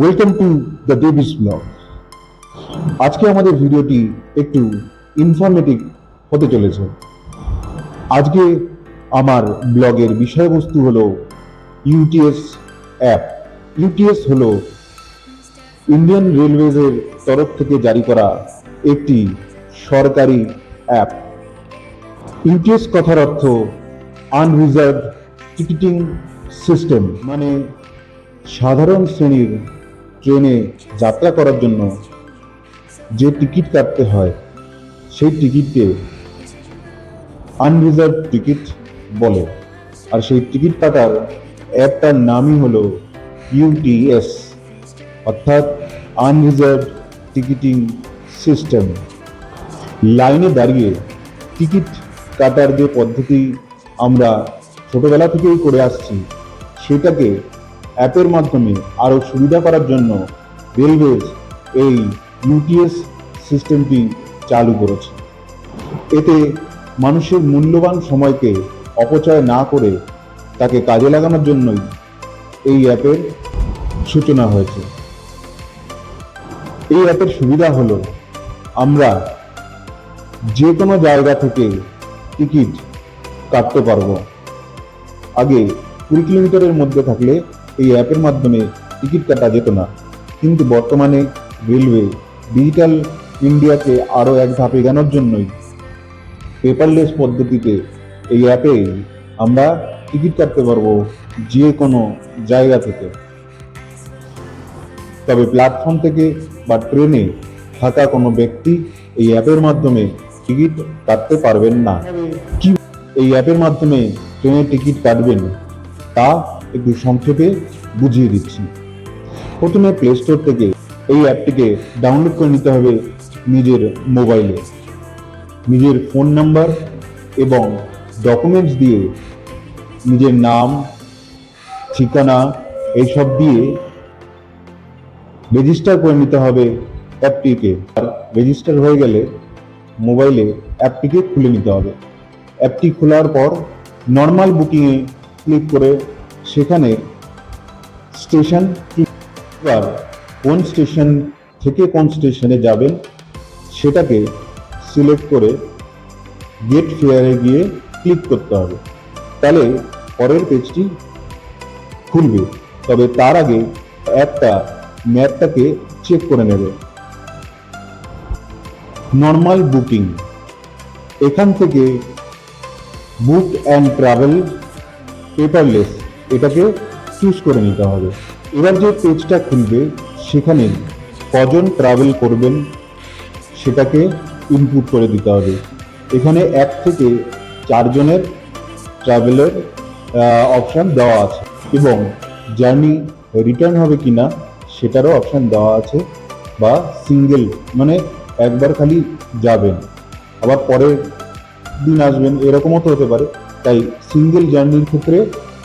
Welcome to the Davis blog আজকে আমাদের ভিডিওটি একটু ইনফরমেটিভ হতে চলেছে। আজকে আমার ব্লগের বিষয়বস্তু হলো ইউটিএস অ্যাপ ইউটিএস হলো ইন্ডিয়ান রেলওয়েজের তরফ থেকে জারি করা একটি সরকারি অ্যাপ ইউটিএস কথার অর্থ আনরিজার্ভ টিকিটিং সিস্টেম মানে সাধারণ শ্রেণির ট্রেনে যাত্রা করার জন্য যে টিকিট কাটতে হয়, সেই টিকিটকে আনরিজার্ভ টিকিট বলে। আর সেই টিকিট কাটার অ্যাপটার নামই হলো ইউটিএস অর্থাৎ আনরিজার্ভ টিকিটিং সিস্টেম লাইনে দাঁড়িয়ে টিকিট কাটার যে পদ্ধতি আমরা ছোটোবেলা থেকেই করে আসছি, সেটাকে অ্যাপের মাধ্যমে আরও সুবিধা করার জন্য রেলওয়েজ এই ইউটিএস সিস্টেমটি চালু করেছে। এতে মানুষের মূল্যবান সময়কে অপচয় না করে তাকে কাজে লাগানোর জন্যই এই অ্যাপের সূচনা হয়েছে। এই অ্যাপের সুবিধা হলো, আমরা যে কোনো জায়গা থেকে টিকিট কাটতে পারব। আগে কুড়ি কিলোমিটারের মধ্যে থাকলে এই অ্যাপের মাধ্যমে টিকিট কাটা যেত না। কিন্তু বর্তমানে রেলওয়ে ডিজিটাল ইন্ডিয়াকে আরও এক ধাপ এগানোর জন্যই পেপারলেস পদ্ধতিতে এই অ্যাপে আমরা টিকিট কাটতে পারব যে কোনো জায়গা থেকে। তবে প্ল্যাটফর্ম থেকে বা ট্রেনে থাকা কোনো ব্যক্তি এই অ্যাপের মাধ্যমে টিকিট কাটতে পারবেন না। কি এই অ্যাপের মাধ্যমে ট্রেনের টিকিট কাটবেন, তা একটু সংক্ষেপে বুঝিয়ে দিচ্ছি। প্রথমে প্লে স্টোর থেকে এই অ্যাপটিকে ডাউনলোড করে নিতে হবে নিজের মোবাইলে নিজের ফোন নাম্বার এবং ডকুমেন্টস দিয়ে নিজের নাম, ঠিকানা এইসব দিয়ে রেজিস্টার করে নিতে হবে অ্যাপটিকে। আর রেজিস্টার হয়ে গেলে মোবাইলে অ্যাপটিকে খুলে নিতে হবে। অ্যাপটি খোলার পর নর্মাল বুকিংয়ে ক্লিক করে সেখানে স্টেশন কোন স্টেশন থেকে কোন স্টেশনে যাবেন সেটাকে সিলেক্ট করে গেট ফেয়ারে গিয়ে ক্লিক করতে হবে। তাহলে পরের পেজটি খুলবে। তবে তার আগে অ্যাপটা, ম্যাপটাকে চেক করে নেবে। Normal booking. এখান থেকে বুক অ্যান্ড ট্রাভেল পেপারলেস এটাকে চুজ করে নিতে হবে। এবার যে পেজটা খুলবে, সেখানে কজন ট্রাভেল করবেন, সেটাকে ইনপুট করে দিতে হবে। এখানে এক থেকে চারজনের ট্রাভেলের অপশান দেওয়া আছে এবং জার্নি রিটার্ন হবে কি না সেটারও অপশান দেওয়া আছে বা সিঙ্গেল মানে একবার খালি যাবেন। আবার পরের দিন আসবেন, এরকমও তো হতে পারে। তাই সিঙ্গেল জার্নির ক্ষেত্রে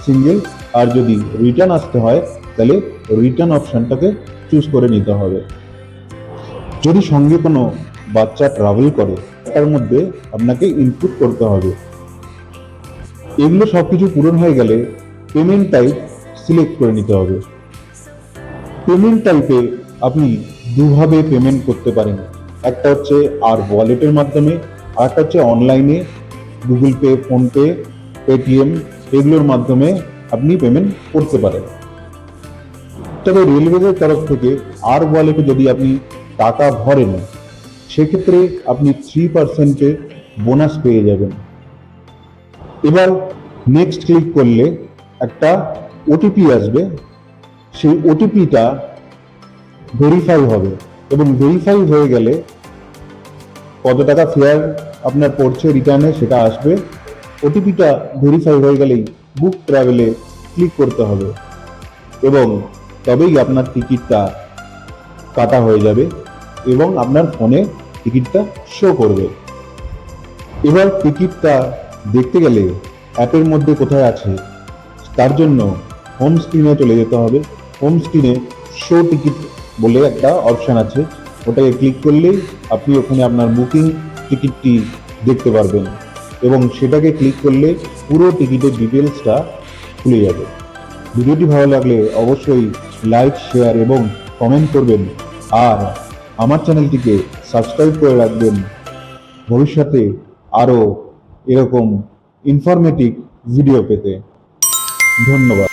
সিঙ্গেল আর যদি রিটার্ন আসতে হয়, তাহলে রিটার্ন অপশানটাকে চুজ করে নিতে হবে। যদি সঙ্গে কোনো বাচ্চা ট্রাভেল করে, তার মধ্যে আপনাকে ইনপুট করতে হবে। এগুলো সব কিছু পূরণ হয়ে গেলে পেমেন্ট টাইপ সিলেক্ট করে নিতে হবে। পেমেন্ট টাইপে আপনি দুভাবে পেমেন্ট করতে পারেন। একটা হচ্ছে আর ওয়ালেটের মাধ্যমে, আর একটা হচ্ছে অনলাইনে গুগল পে ফোনপে পেটিএম এগুলোর মাধ্যমে আপনি পেমেন্ট করতে পারেন। তবে রেলওয়েজের তরফ থেকে আর ওয়ালেটে যদি আপনি টাকা ভরেন, সেক্ষেত্রে আপনি থ্রি পার্সেন্টের বোনাস পেয়ে যাবেন। এবার নেক্সট ক্লিক করলে একটা ওটিপি আসবে। সেই ওটিপিটা ভেরিফাই হবে এবং ভেরিফাই হয়ে গেলে কত টাকা ফেয়ার আপনার পড়ছে রিটার্নে সেটা আসবে। ওটিপিটা ভেরিফাই হয়ে গেলেই বুক ট্রাভেলে ক্লিক করতে হবে। এবং তবেই আপনার টিকিটটা কাটা হয়ে যাবে এবং আপনার ফোনে টিকিটটা শো করবে। এবার টিকিটটা দেখতে গেলে অ্যাপের মধ্যে কোথায় আছে, তার জন্য হোম স্ক্রিনে চলে যেতে হবে। হোম স্ক্রিনে শো টিকিট বলে একটা অপশান আছে। ওটাকে ক্লিক করলেই আপনি ওখানে আপনার বুকিং টিকিটটি দেখতে পারবেন। এবং সেটাকে ক্লিক করলে পুরো টিকিটের ডিটেলসটা খুলে যাবে। ভিডিওটি ভালো লাগলে অবশ্যই লাইক শেয়ার এবং কমেন্ট করবেন। আর আমার চ্যানেলটিকে সাবস্ক্রাইব করে রাখবেন। ভবিষ্যতে আরও এরকম ইনফরমেটিভ ভিডিও পেতে। ধন্যবাদ।